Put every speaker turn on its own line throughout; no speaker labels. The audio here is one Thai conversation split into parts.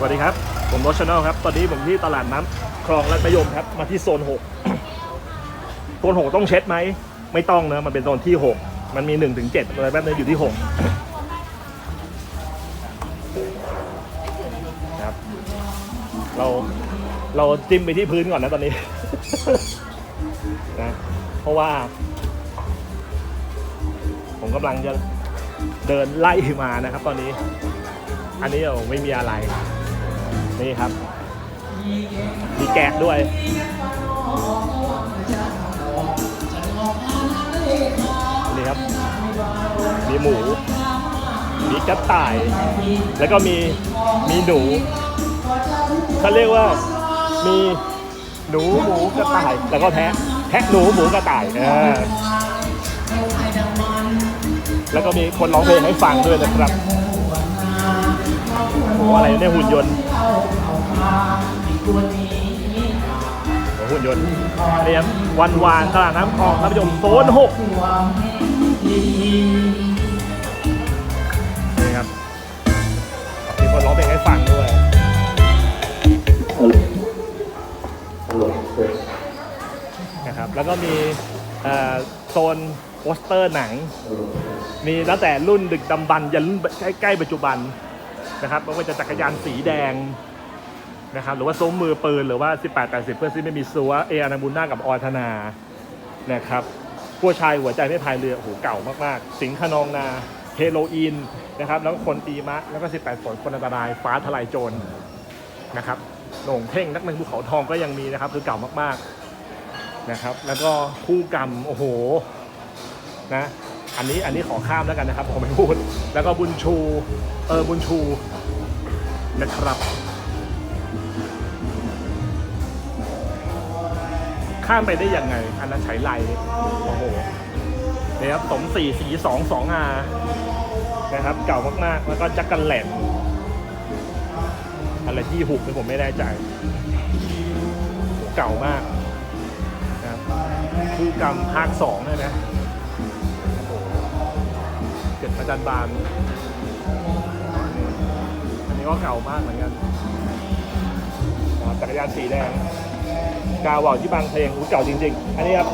สวัสดีครับ ผมโรชแนลครับ ตอนนี้ผมที่ตลาดน้ำคลองรัตมยมครับ มาที่โซน 6 โซน 6 ต้องเช็ดไหม ไม่ต้องนะ มันเป็นโซนที่ 6 มันมี 1 ถึง 7 อะไรแบบนี้อยู่ที่ 6 ครับ เราเราจิ้มไปที่พื้นก่อนนะตอนนี้นะเพราะว่า ผมกำลังจะเดินไล่มานะครับ ตอนนี้อันนี้เราไม่มีอะไร นี่ครับ มีแกะด้วยนี่ครับ มีหมู มีกระต่าย แล้วก็มีมีหนูเขาเรียกว่ามีหนูหมูกระต่าย แล้วก็แพะแพะหนูหมูกระต่ายเออแล้วก็มีคนร้องเพลงให้ฟังด้วยนะครับโอ้โหอะไรเนี่ยหุ่นยนต์ โอ้โหหุ่นยนต์นี่ครับวันวานตลาดน้ำคลองท่านผู้ชมโซนหกนี่ครับมีคนร้องเพลงให้ฟังด้วย นะครับแล้วก็มีเอ่อโซนโปสเตอร์หนัง มีตั้งแต่รุ่นดึกดำบรรพ์ยันรุ่นใกล้ๆปัจจุบัน นะครับไม่ว่าจะจักรยานสีแดงนะครับหรือว่าซุ้มมือปืนหรือว่า 18 80 เพื่อนที่ไม่มีซัวเออานาบุน่ากับออธนานะครับผู้ชายหัวใจไม่พายเรือโอ้โหเก่ามากๆ สิงห์ขนองนาเฮโรอีนนะครับแล้วก็คนตีมะแล้วก็ 18ฝนคนอันตรายฟ้าทลายโจรนะครับโหน่งเท่งนักเล่นภูเขาทองก็ยังมีนะครับคือเก่ามากๆนะครับแล้วก็คู่กรรมโอ้โหนะ อันนี้อันนี้ขอข้ามแล้วกันนะครับผมไม่พูด แล้วก็บุญชูเออบุญชูนะครับ ข้ามไปได้ยังไง อันนั้นใช้ไลโอ้โหนี่ยครับสมสี่สีสองสองอานะครับ เก่ามากๆ แล้วก็จักกันแหลนอะไรที่หุบเนี่ยผมไม่แน่ใจ เก่ามากนะครับคู่กรรมภาคสองเนี่ยนะโอ้โหเจันบาน อันนี้ก็เก่ามากเหมือนกันจักรยานสีแดงกาวาวที่บางเพลงอู้เก่าจริง ๆ อันนี้ครับ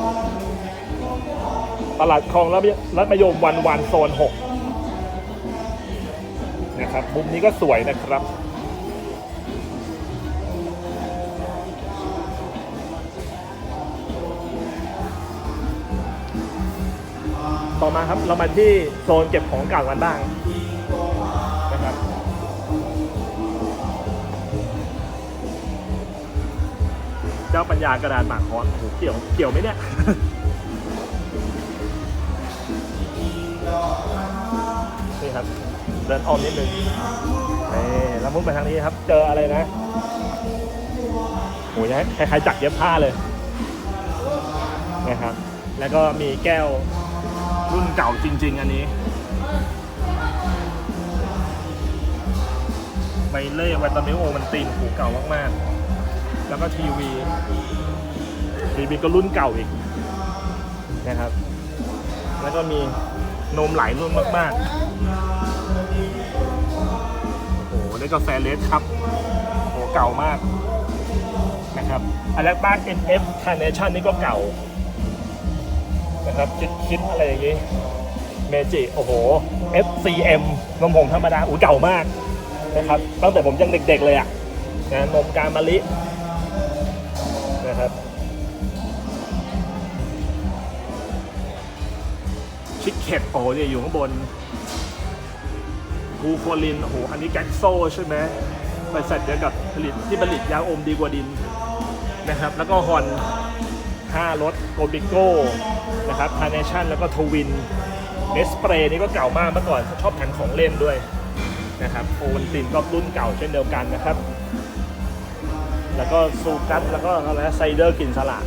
ตลาดคลองรัฐรัฐมยมวันวันโซนหกนะครับมุมนี้ก็สวยนะครับ ต่อมาครับเรามาที่โซนเก็บของเก่ากันบ้างนะครับเจ้าปัญญากระดานหมากคอนโอ้โหเกี่ยวเกี่ยวไหมเนี่ยนี่ครับเดินออมนิดนึงนี่แล้วมุดไปทางนี้ครับ เจออะไรนะโอ้ยคล้ายๆจักรเย็บผ้าเลยนะครับ แล้วก็มีแก้ว รุ่นเก่าจริง ๆ อันนี้ไมเล่วัตามิโอมันตีนหูเก่ามากๆ แล้วก็ทีวี ทีวีก็รุ่นเก่าอีกนะครับ แล้วก็มีนมไหลรุ่นมาก ๆ โอ้โหได้กาแฟเลสครับโอ้โหเก่ามากนะครับอันแรกบ้าน NF Carnation นี่ก็เก่า นะครับคิดคิดอะไรอย่างงี้เมจิโอ้โห FCM นมผงธรรมดาอุ้ยเก่ามากนะครับตั้งแต่ผมยังเด็กๆเลยอะนะนมกามะลินะครับชิคเก็ตโอ้เนี่ยอยู่ข้างบนบูโคลินโอ้โหอันนี้แก๊กโซใช่ไหมบริษัทเดียวกับผลิตที่ผลิตยาอมดีกว่าดินนะครับ แล้วก็ฮอน 5 รถโกบิโก้นะครับคาร์เนชั่นแล้วก็ทวินเนสเปร์นี่ก็เก่ามากเมื่อก่อนชอบแถมของเล่นด้วยนะครับโอวันตินก็รุ่นเก่าเช่นเดียวกันนะครับ แล้วก็ซูกัสแล้วก็อะไรนะไซเดอร์กลิ่นสลัด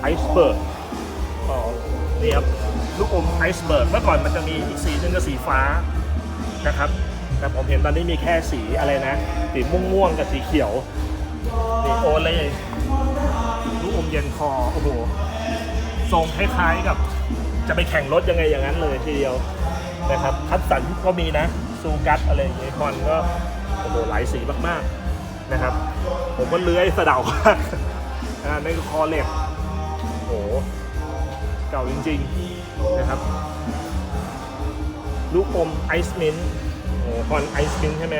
ไอซ์เบิร์กอ๋อนี่ครับลูกอมไอซ์เบิร์กเมื่อก่อนมันจะมีอีกสีหนึงก็สีฟ้านะครับแต่ผมเห็นตอนนี้มีแค่สีอะไรนะ สีม่วงๆกับสีเขียวนี่โอเล่ มเย็นคอโอ้โหทรงคล้ายๆกับ จะไปแข่งรถยังไงอย่างนั้นเลยทีเดียวนะครับคัดสันก็มีนะซูกัสอะไรอย่างเงี้ยคอนก็โอ้โหหลายสีมากๆนะครับ ผมก็เลื้อยสะเดามากอ่านี่คือคอเล็กโอ้โหเก่าจริงๆนะครับ ลูกอมไอซ์มินโอ้โหคอนไอซ์มินใช่ไหม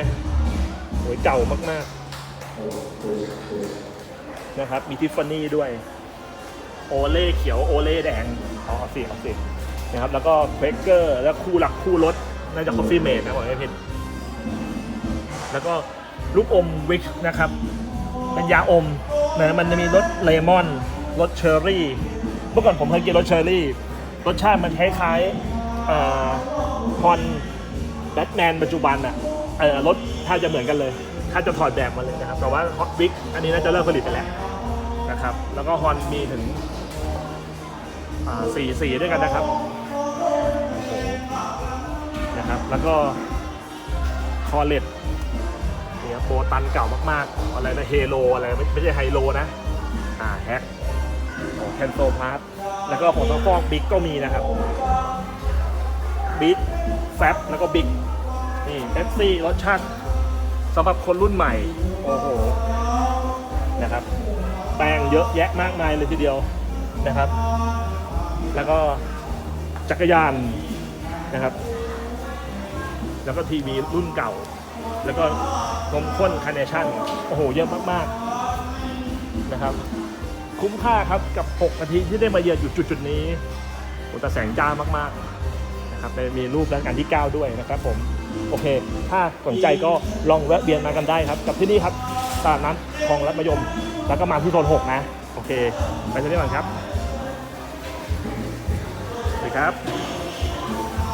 โอ้ยเก่ามากๆ นะครับ มีทิฟฟานี่ด้วย โอเล่เขียวโอเล่แดงอ๋อสิเอาสินะครับ แล้วก็เควกเกอร์แล้วคู่หลักคู่รถน่าจะคอฟฟี่เมดนะบอกไม่ผิดแล้วก็ลูกอมวิกนะครับ เป็นยาอมนะมันจะมีรสเลมอนรสเชอร์รี่ เมื่อก่อนผมเคยกินรสเชอร์รี่ รสชาติมันคล้ายๆฮอนแบทแมนปัจจุบันอะรสถ้าจะเหมือนกันเลย ถ้าจะถอดแบบมาเลยนะครับ แต่ว่าฮอตวิกอันนี้น่าจะเลิกผลิตไปแล้วนะครับ แล้วก็ฮอนมีถึงสี่สีด้วยกันนะครับโอ้โหนะครับ แล้วก็คอเลตเนี่ยโบตันเก่ามากๆ อะไรนะเฮโลอะไรไม่ไม่ใช่ไฮโลนะ อ่าแฮกแคนโซพาร์ทแล้วก็ผงซักฟอกบิ๊กก็มีนะครับบิ๊กแฟบแล้วก็บิ๊กนี่เอฟซี่รสชาติ สำหรับคนรุ่นใหม่ โอ้โห นะครับ แป้งเยอะแยะมากมายเลยทีเดียวนะครับ แล้วก็จักรยานนะครับ แล้วก็ทีวีรุ่นเก่า แล้วก็นมข้นคาร์เนชั่น โอ้โห เยอะมากๆนะครับ คุ้มค่าครับกับ 6 นาทีที่ได้มาเยือนอยู่จุด ๆ นี้โอ้แต่แสงจ้ามากๆนะครับมีรูปรัชกาลที่ 9 ด้วยนะครับผม โอเค ถ้าสนใจก็ลองแวะเวียนมากันได้ครับ กับที่นี่ครับตลาดนัดคลองรัตมยม แล้วก็มาที่โซน6นะ โอเค ไปที่นี่ก่อนครับสวัสดีครับ